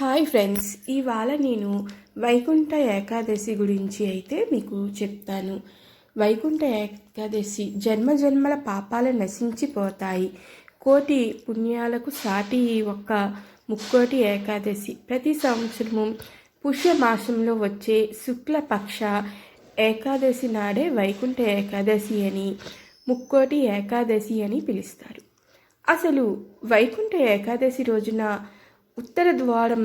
Hi friends ఇవాళ నేను వైకుంఠ ఏకాదశి గురించి అయితే మీకు చెప్తాను. వైకుంఠ ఏకాదశి జన్మ జన్మల పాపాలు నశించిపోతాయి. కోటి పుణ్యాలకు సాటి ఒక్క ముక్కోటి ఏకాదశి. ప్రతి సంవత్సరము పుష్యమాసంలో వచ్చే శుక్లపక్ష ఏకాదశి నాడే వైకుంఠ ఏకాదశి అని ముక్కోటి ఏకాదశి అని పిలుస్తారు. అసలు వైకుంఠ ఏకాదశి రోజున ఉత్తర ద్వారం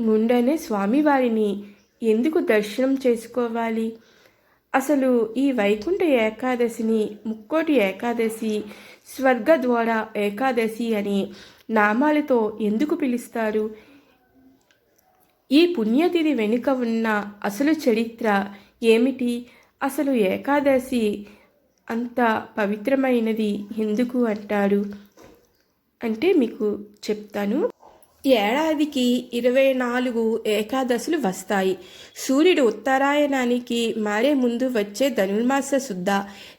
నుండనే స్వామివారిని ఎందుకు దర్శనం చేసుకోవాలి? అసలు ఈ వైకుంఠ ఏకాదశిని ముక్కోటి ఏకాదశి స్వర్గద్వార ఏకాదశి అని నామాలతో ఎందుకు పిలుస్తారు? ఈ పుణ్యతిథి వెనుక ఉన్న అసలు చరిత్ర ఏమిటి? అసలు ఏకాదశి అంత పవిత్రమైనది ఎందుకు అంటారు? అంటే మీకు చెప్తాను. ఏడాదికి ఇరవై నాలుగు ఏకాదశులు వస్తాయి. సూర్యుడు ఉత్తరాయణానికి మారే ముందు వచ్చే ధనుర్మాస శుద్ధ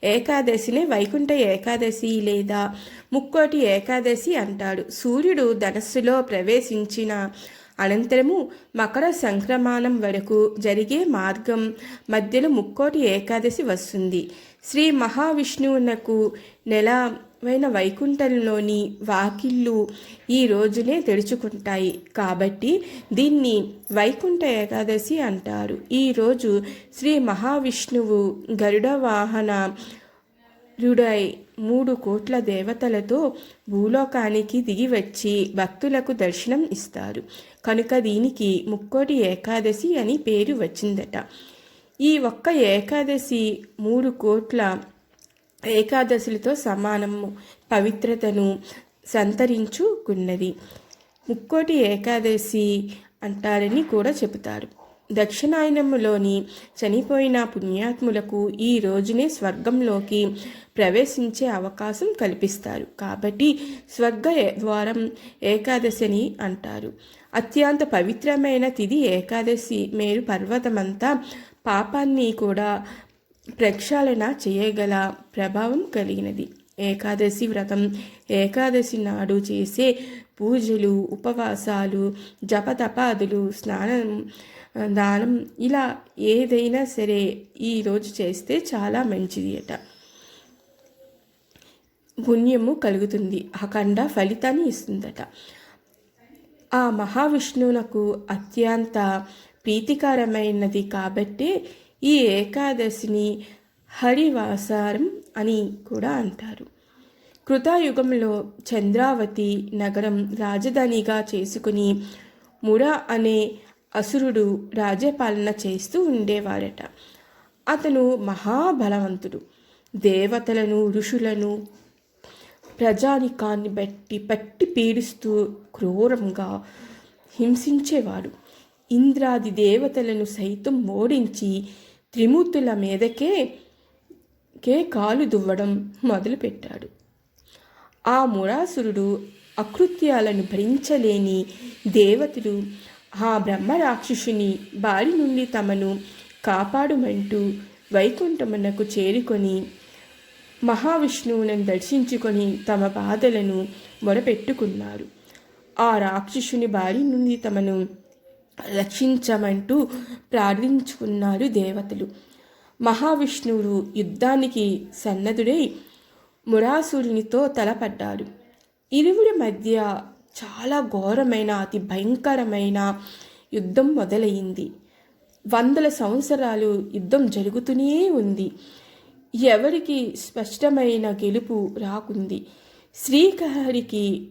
ఏకాదశిని వైకుంఠ ఏకాదశి లేదా ముక్కోటి ఏకాదశి అంటాడు. సూర్యుడు ధనస్సులో ప్రవేశించిన అనంతరము మకర సంక్రమణం వరకు జరిగే మార్గం మధ్యలో ముక్కోటి ఏకాదశి వస్తుంది. శ్రీ మహావిష్ణువునకు నెల నెలవైన వైకుంఠంలోని వాకిళ్ళు ఈ రోజునే తెరుచుకుంటాయి. కాబట్టి దీన్ని వైకుంఠ ఏకాదశి అంటారు. ఈరోజు శ్రీ మహావిష్ణువు గరుడ వాహన రుడై మూడు కోట్ల దేవతలతో భూలోకానికి దిగి వచ్చి భక్తులకు దర్శనం ఇస్తారు. కనుక దీనికి ముక్కోటి ఏకాదశి అని పేరు వచ్చిందట. ఈ ఒక్క ఏకాదశి మూడు కోట్ల ఏకాదశులతో సమానము పవిత్రతను సంతరించుకున్నది. ముక్కోటి ఏకాదశి అంటారని కూడా చెబుతారు. దక్షిణాయనములోని చనిపోయిన పుణ్యాత్ములకు ఈ రోజునే స్వర్గంలోకి ప్రవేశించే అవకాశం కల్పిస్తారు. కాబట్టి స్వర్గ ద్వారం ఏకాదశిని అంటారు. అత్యంత పవిత్రమైన తిది ఏకాదశి. మేరు పర్వతమంతా పాపాన్ని కూడా ప్రక్షాళన చేయగల ప్రభావం కలిగినది. ఏకాదశి వ్రతం ఏకాదశి నాడు చేసే పూజలు ఉపవాసాలు జపతపాదులు స్నానం దానం ఇలా ఏదైనా సరే ఈరోజు చేస్తే చాలా మంచిది అట. పుణ్యము కలుగుతుంది. అఖండ ఫలితాన్ని ఇస్తుందట. ఆ మహావిష్ణువునకు అత్యంత ప్రీతికరమైనది కాబట్టి ఈ ఏకాదశిని హరివాసారం అని కూడా అంటారు. కృతాయుగంలో చంద్రావతి నగరం రాజధానిగా చేసుకుని మురా అనే అసురుడు రాజ్యపాలన చేస్తూ ఉండేవారట. అతను మహాబలవంతుడు. దేవతలను ఋషులను ప్రజానికాన్ని బట్టి పట్టి పీడిస్తూ క్రూరంగా హింసించేవాడు. ఇంద్రాది దేవతలను సైతం ఓడించి త్రిమూర్తుల మీదకే కే కాలు దువ్వడం మొదలుపెట్టాడు. ఆ మురాసురుడు అకృత్యాలను భరించలేని దేవతలు ఆ బ్రహ్మరాక్షసుని బారి నుండి తమను కాపాడుమంటూ వైకుంఠమునకు చేరుకొని మహావిష్ణువులను దర్శించుకొని తమ బాధలను మొరపెట్టుకున్నారు. ఆ రాక్షసుని బారి నుండి తమను రక్షించమంటూ ప్రార్థించుకున్నారు దేవతలు. మహావిష్ణువు యుద్ధానికి సన్నదుడై మురాసురునితో తలపడ్డాడు. ఇరువురి మధ్య చాలా ఘోరమైన అతి భయంకరమైన యుద్ధం మొదలైంది. వందల సంవత్సరాలు యుద్ధం జరుగుతూనే ఉంది. ఎవరికి స్పష్టమైన గెలుపు రాకుంది. శ్రీకహరికి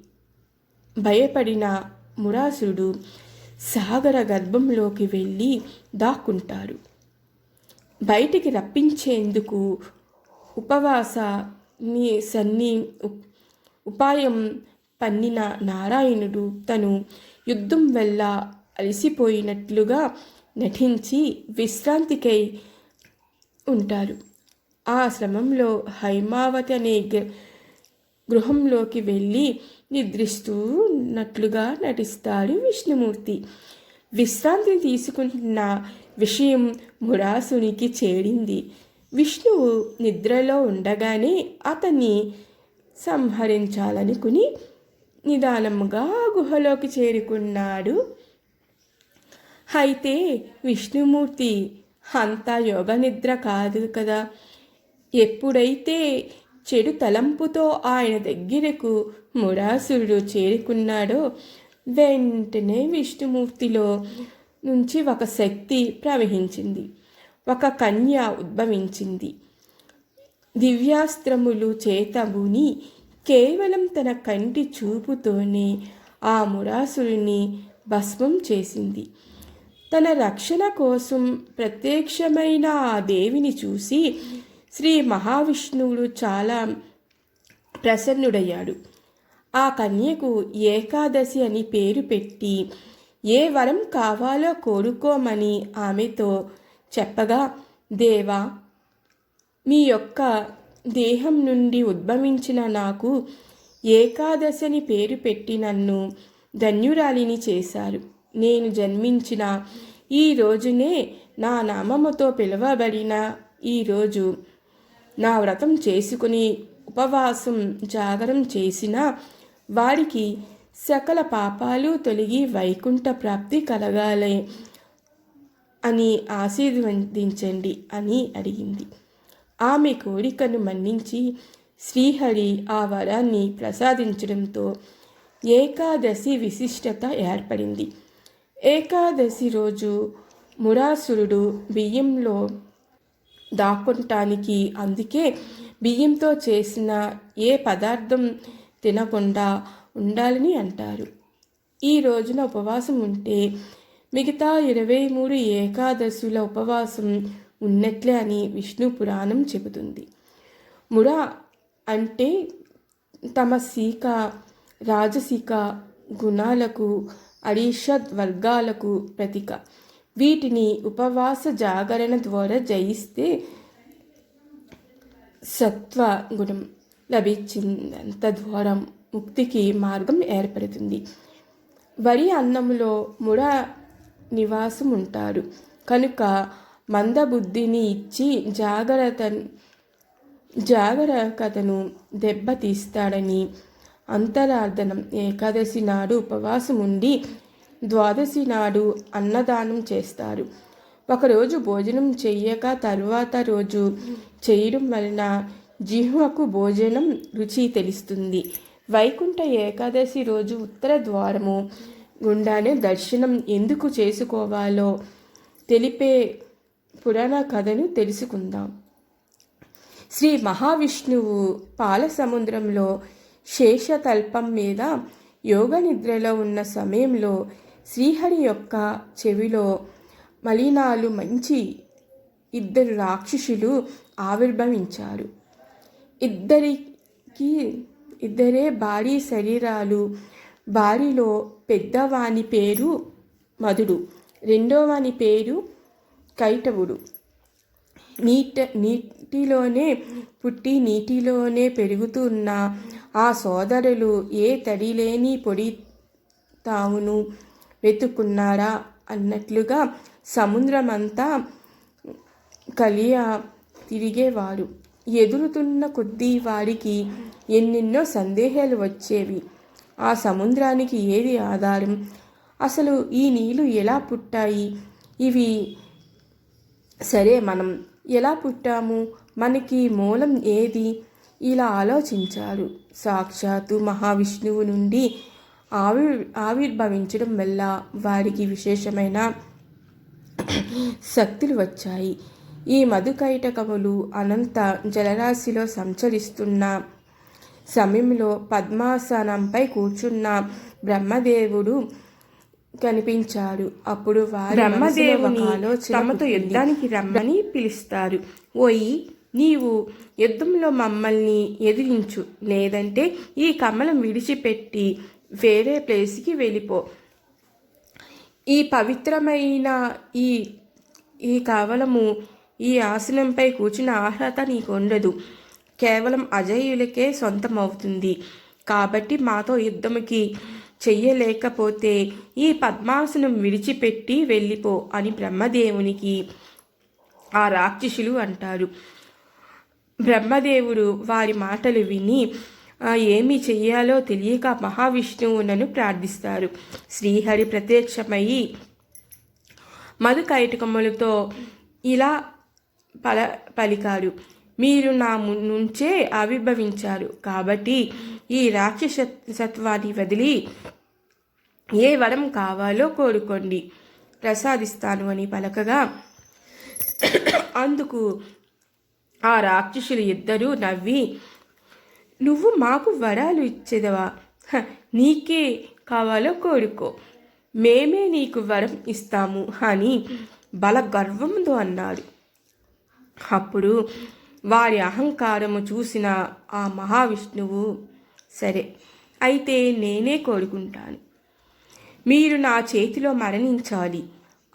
భయపడిన మురాసుడు సాగర గర్భంలోకి వెళ్ళి దాక్కుంటారు. బయటికి రప్పించేందుకు ఉపవాస సన్ని ఉపాయం పన్నిన నారాయణుడు తను యుద్ధం వల్ల అలసిపోయినట్లుగా నటించి విశ్రాంతికై ఉంటారు. ఆ శ్రమంలో హైమావతి అనే గృహంలోకి వెళ్ళి నిద్రిస్తూ ఉన్నట్లుగా నటిస్తాడు విష్ణుమూర్తి. విశ్రాంతిని తీసుకుంటున్న విషయం మురాసునికి చేరింది. విష్ణువు నిద్రలో ఉండగానే అతన్ని సంహరించాలనుకుని నిదానముగా గుహలోకి చేరుకున్నాడు. అయితే విష్ణుమూర్తి అంతా యోగ నిద్ర కాదు కదా. ఎప్పుడైతే చెడు తలంపుతో ఆయన దగ్గరకు మురాసురుడు చేరుకున్నాడో వెంటనే విష్ణుమూర్తిలో నుంచి ఒక శక్తి ప్రవహించింది. ఒక కన్య ఉద్భవించింది. దివ్యాస్త్రములు చేతబుని కేవలం తన కంటి చూపుతోనే ఆ మురాసురుని భస్మం చేసింది. తన రక్షణ కోసం ప్రత్యక్షమైన ఆ దేవిని చూసి శ్రీ మహావిష్ణువుడు చాలా ప్రసన్నుడయ్యాడు. ఆ కన్యకు ఏకాదశి అని పేరు పెట్టి ఏ వరం కావాలో కోరుకోమని ఆమెతో చెప్పగా దేవా మీ యొక్క దేహం నుండి ఉద్భవించిన నాకు ఏకాదశిని పేరు పెట్టి నన్ను ధన్యురాలిని చేశారు. నేను జన్మించిన ఈ రోజునే నా నామముతో పిలువబడిన ఈరోజు నా వ్రతం చేసుకుని ఉపవాసం జాగరం చేసిన వారికి సకల పాపాలు తొలగి వైకుంఠ ప్రాప్తి కలగాలి అని ఆశీర్వదించండి అని అడిగింది. ఆమె కోరికను మన్నించి శ్రీహరి ఆ వరాన్ని ప్రసాదించడంతో ఏకాదశి విశిష్టత ఏర్పడింది. ఏకాదశి రోజు మురాసురుడు బియ్యంలో దాక్కుంటానికి. అందుకే బియ్యంతో చేసిన ఏ పదార్థం తినకుండా ఉండాలని అంటారు. ఈ రోజున ఉపవాసం ఉంటే మిగతా ఇరవై మూడు ఏకాదశుల ఉపవాసం ఉన్నట్లే అని విష్ణు పురాణం చెబుతుంది. మురా అంటే తమ సీక రాజసీక గుణాలకు అరిషద్ వర్గాలకు ప్రతీక. వీటిని ఉపవాస జాగరణ ద్వారా జయిస్తే సత్వ గుణం లభించింది తద్వారా ముక్తికి మార్గం ఏర్పడుతుంది. వరి అన్నంలో ముడ నివాసం ఉంటారు. కనుక మందబుద్ధిని ఇచ్చి జాగ్రత్త జాగరకతను దెబ్బతీస్తాడని అంతరార్థనం. ఏకాదశి నాడు ఉపవాసం ఉండి ద్వాదశి నాడు అన్నదానం చేస్తారు. ఒకరోజు భోజనం చెయ్యక తరువాత రోజు చేయడం వలన జిహ్వకు భోజనం రుచి తెలుస్తుంది. వైకుంఠ ఏకాదశి రోజు ఉత్తర ద్వారము గుండానే దర్శనం ఎందుకు చేసుకోవాలో తెలిపే పురాణ కథను తెలుసుకుందాం. శ్రీ మహావిష్ణువు పాల సముద్రంలో శేషతల్పం మీద యోగ నిద్రలో ఉన్న సమయంలో శ్రీహరి యొక్క చెవిలో మలినాలు మంచి ఇద్దరు రాక్షసులు ఆవిర్భవించారు. ఇద్దరికి ఇద్దరే భారీ శరీరాలు భారీలో పెద్దవాని పేరు మధుడు రెండోవాని పేరు కైటవుడు. నీట నీటిలోనే పుట్టి నీటిలోనే పెరుగుతున్న ఆ సోదరులు ఏ తడిలేని పొడి తామును వెతుకున్నారా అన్నట్లుగా సముద్రమంతా కలియా తిరిగేవారు ఎదురుతున్న కొద్దీ వారికి ఎన్నెన్నో సందేహాలు వచ్చేవి. ఆ సముద్రానికి ఏది ఆధారం? అసలు ఈ నీళ్ళు ఎలా పుట్టాయి? ఇవి సరే మనం ఎలా పుట్టాము? మనకి మూలం ఏది? ఇలా ఆలోచించారు సాక్షాత్తు మహావిష్ణువు నుండి ఆవిర్ ఆవిర్భవించడం వల్ల వారికి విశేషమైన శక్తులు వచ్చాయి. ఈ మధుకైటకములు అనంత జలరాశిలో సంచరిస్తున్న సమయంలో పద్మాసనంపై కూర్చున్న బ్రహ్మదేవుడు కనిపించాడు. అప్పుడు వారు బ్రహ్మదేవుని తమతో యుద్ధానికి రమ్మని పిలుస్తారు. ఓయి నీవు యుద్ధంలో మమ్మల్ని ఎదిరించు లేదంటే ఈ కమలం విడిచిపెట్టి వేరే ప్లేస్కి వెళ్ళిపో. ఈ పవిత్రమైన ఈ ఈ కవలము ఈ ఆసనంపై కూర్చున్న అర్హత నీకు ఉండదు కేవలం అజయులకే సొంతం అవుతుంది కాబట్టి మాతో యుద్ధముకి చెయ్యలేకపోతే ఈ పద్మాసనం విడిచిపెట్టి వెళ్ళిపో అని బ్రహ్మదేవునికి ఆ రాక్షసులు అంటారు. బ్రహ్మదేవుడు వారి మాటలు విని ఏమి చెయ్యాలో తెలియక మహావిష్ణువునను ప్రార్థిస్తారు శ్రీహరి ప్రత్యక్షమయ్యి మధుకైటకములతో ఇలా పల పలికారు మీరు నా ము- నుంచే ఆవిర్భవించారు. కాబట్టి ఈ రాక్షస సత్వాన్ని వదిలి ఏ వరం కావాలో కోరుకోండి. ప్రసాదిస్తాను అని పలకగా అందుకు ఆ రాక్షసులు ఇద్దరూ నవ్వి నువ్వు మాకు వరాలు ఇచ్చేదవా? నీకే కావాలో కోరుకో. మేమే నీకు వరం ఇస్తాము అని బల గర్వంతో అన్నాడు. అప్పుడు వారి అహంకారము చూసిన ఆ మహావిష్ణువు సరే అయితే నేనే కోరుకుంటాను. మీరు నా చేతిలో మరణించాలి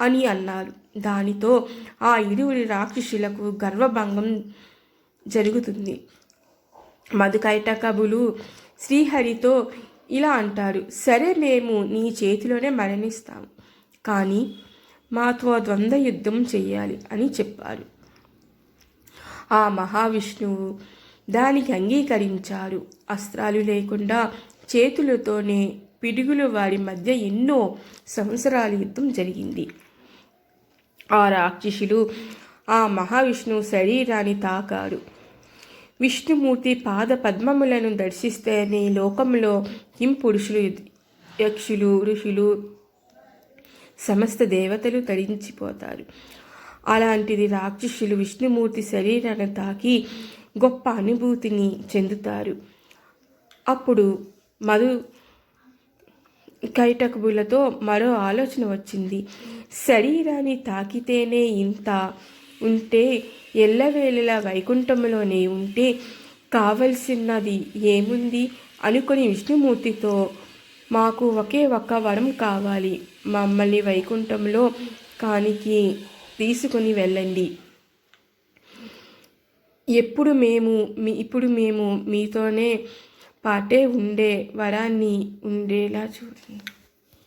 అని అన్నారు. దానితో ఆ ఇరువురి రాక్షసులకు గర్వభంగం జరుగుతుంది. మధుకైటకబులు శ్రీహరితో ఇలా అంటారు సరే మేము నీ చేతిలోనే మరణిస్తాం కానీ మాతో ద్వంద్వ యుద్ధం చేయాలి అని చెప్పారు. ఆ మహావిష్ణువు దానికి అంగీకరించారు. అస్త్రాలు లేకుండా చేతులతోనే పిడుగులు వారి మధ్య ఎన్నో సంవత్సరాల యుద్ధం జరిగింది. ఆ రాక్షసులు ఆ మహావిష్ణువు శరీరాన్ని తాకారు విష్ణుమూర్తి పాద పద్మములను దర్శిస్తేనే లోకంలో కిం పురుషులు యక్షులు ఋషులు సమస్త దేవతలు తరించిపోతారు. అలాంటిది రాక్షసులు విష్ణుమూర్తి శరీరాన్ని తాకి గొప్ప అనుభూతిని చెందుతారు. అప్పుడు మధు కైటకులతో మరో ఆలోచన వచ్చింది. శరీరాన్ని తాకితేనే ఇంత ఉంటే ఎల్లవేళలా వైకుంఠంలోనే ఉంటే కావలసినది ఏముంది? అనుకొని విష్ణుమూర్తితో మాకు ఒకే ఒక్క వరం కావాలి. మమ్మల్ని వైకుంఠంలో కానికి తీసుకుని వెళ్ళండి. ఎప్పుడు మేము మీ ఇప్పుడు మేము మీతోనే పాటే ఉండే వరాన్ని ఉండేలా చూడండి.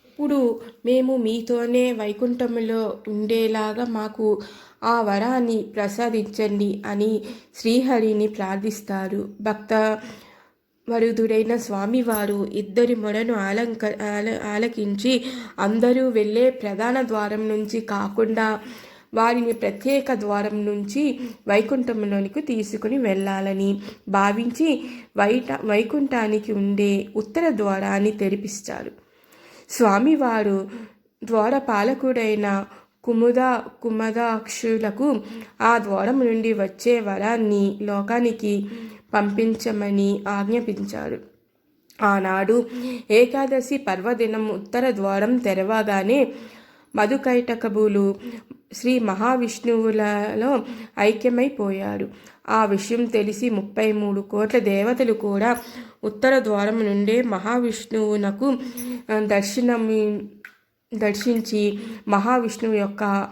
ఇప్పుడు మేము మీతోనే వైకుంఠంలో ఉండేలాగా మాకు ఆ వరాన్ని ప్రసాదించండి అని శ్రీహరిని ప్రార్థిస్తారు. భక్త వరుదుడైన స్వామివారు ఇద్దరి మొడను ఆలంక ఆలకించి అందరూ వెళ్ళే ప్రధాన ద్వారం నుంచి కాకుండా వారిని ప్రత్యేక ద్వారం నుంచి వైకుంఠంలోనికి తీసుకుని వెళ్ళాలని భావించి వైట వైకుంఠానికి ఉండే ఉత్తర ద్వారాన్ని తెరిపిస్తారు. స్వామివారు ద్వారపాలకుడైన కుముద కుమదాక్షులకు ఆ ద్వారం నుండి వచ్చే వరాన్ని లోకానికి పంపించమని ఆజ్ఞాపించారు ఆనాడు ఏకాదశి పర్వదినం ఉత్తర ద్వారం తెరవగానే మధుకైటకబులు శ్రీ మహావిష్ణువులలో ఐక్యమైపోయారు. ఆ విషయం తెలిసి ముప్పై మూడు కోట్ల దేవతలు కూడా ఉత్తర ద్వారం నుండే మహావిష్ణువునకు దర్శనమి దర్శించి మహావిష్ణువు యొక్క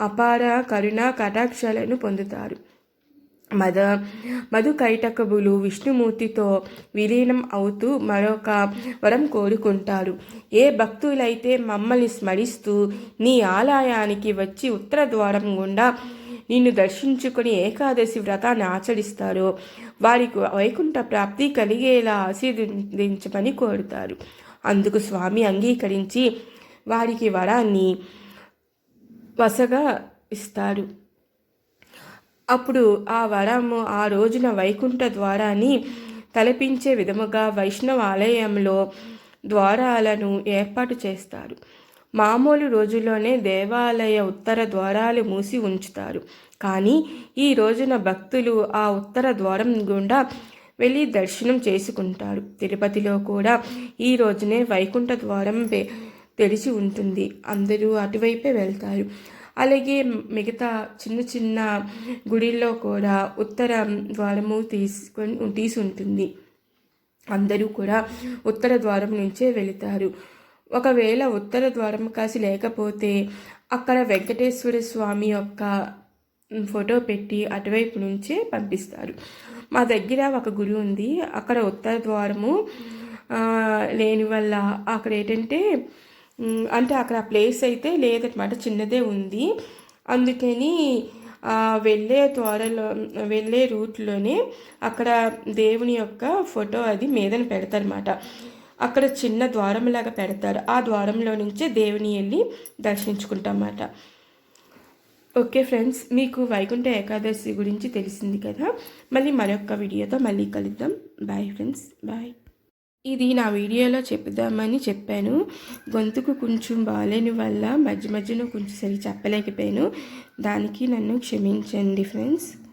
అపార కరుణ కటాక్షాలను పొందుతారు. మద మధు కైటకబులు విష్ణుమూర్తితో విలీనం అవుతూ మరొక వరం కోరుకుంటారు. ఏ భక్తులైతే మమ్మల్ని స్మరిస్తూ నీ ఆలయానికి వచ్చి ఉత్తర ద్వారం గుండా నిన్ను దర్శించుకొని ఏకాదశి వ్రతాన్ని ఆచరిస్తారో వారికి వైకుంఠ ప్రాప్తి కలిగేలా ఆశీర్వదించమని కోరుతారు. అందుకు స్వామి అంగీకరించి వారికి వరాన్ని వసగా ఇస్తారు. అప్పుడు ఆ వరము ఆ రోజున వైకుంఠ ద్వారాన్ని తలపించే విధముగా వైష్ణవ ఆలయంలో ద్వారాలను ఏర్పాటు చేస్తారు. మామూలు రోజుల్లోనే దేవాలయ ఉత్తర ద్వారాలు మూసి ఉంచుతారు. కానీ ఈ రోజున భక్తులు ఆ ఉత్తర ద్వారం గుండా వెళ్ళి దర్శనం చేసుకుంటారు. తిరుపతిలో కూడా ఈ రోజునే వైకుంఠ ద్వారం తెరిచి ఉంటుంది. అందరూ అటువైపే వెళ్తారు. అలాగే మిగతా చిన్న చిన్న గుడిల్లో కూడా ఉత్తర ద్వారము తీసుకొని తీసి ఉంటుంది అందరూ కూడా ఉత్తర ద్వారం నుంచే వెళతారు. ఒకవేళ ఉత్తర ద్వారం కాసి లేకపోతే అక్కడ వెంకటేశ్వర స్వామి యొక్క ఫోటో పెట్టి అటువైపు నుంచే పంపిస్తారు. మా దగ్గర ఒక గుడి ఉంది. అక్కడ ఉత్తర ద్వారము లేని వల్ల అక్కడ ఏంటంటే అంటే అక్కడ ఆ ప్లేస్ అయితే లేదనమాట చిన్నదే ఉంది. అందుకని వెళ్ళే త్వరలో వెళ్ళే రూట్లోనే అక్కడ దేవుని యొక్క ఫోటో అది మీదన పెడతారనమాట అక్కడ చిన్న ద్వారంలాగా పెడతారు. ఆ ద్వారంలో నుంచే దేవుని వెళ్ళి దర్శించుకుంటామన్నమాట ఓకే ఫ్రెండ్స్ మీకు వైకుంఠ ఏకాదశి గురించి తెలిసింది కదా? మళ్ళీ మరొక వీడియోతో మళ్ళీ కలుద్దాం. Bye friends bye. ఇది నా వీడియోలో చెప్దామని చెప్పాను. గొంతుకు కొంచెం బాగాలేని వల్ల మధ్య మధ్యలో కొంచెం సరి చెప్పలేకపోయాను. దానికి నన్ను క్షమించండి ఫ్రెండ్స్.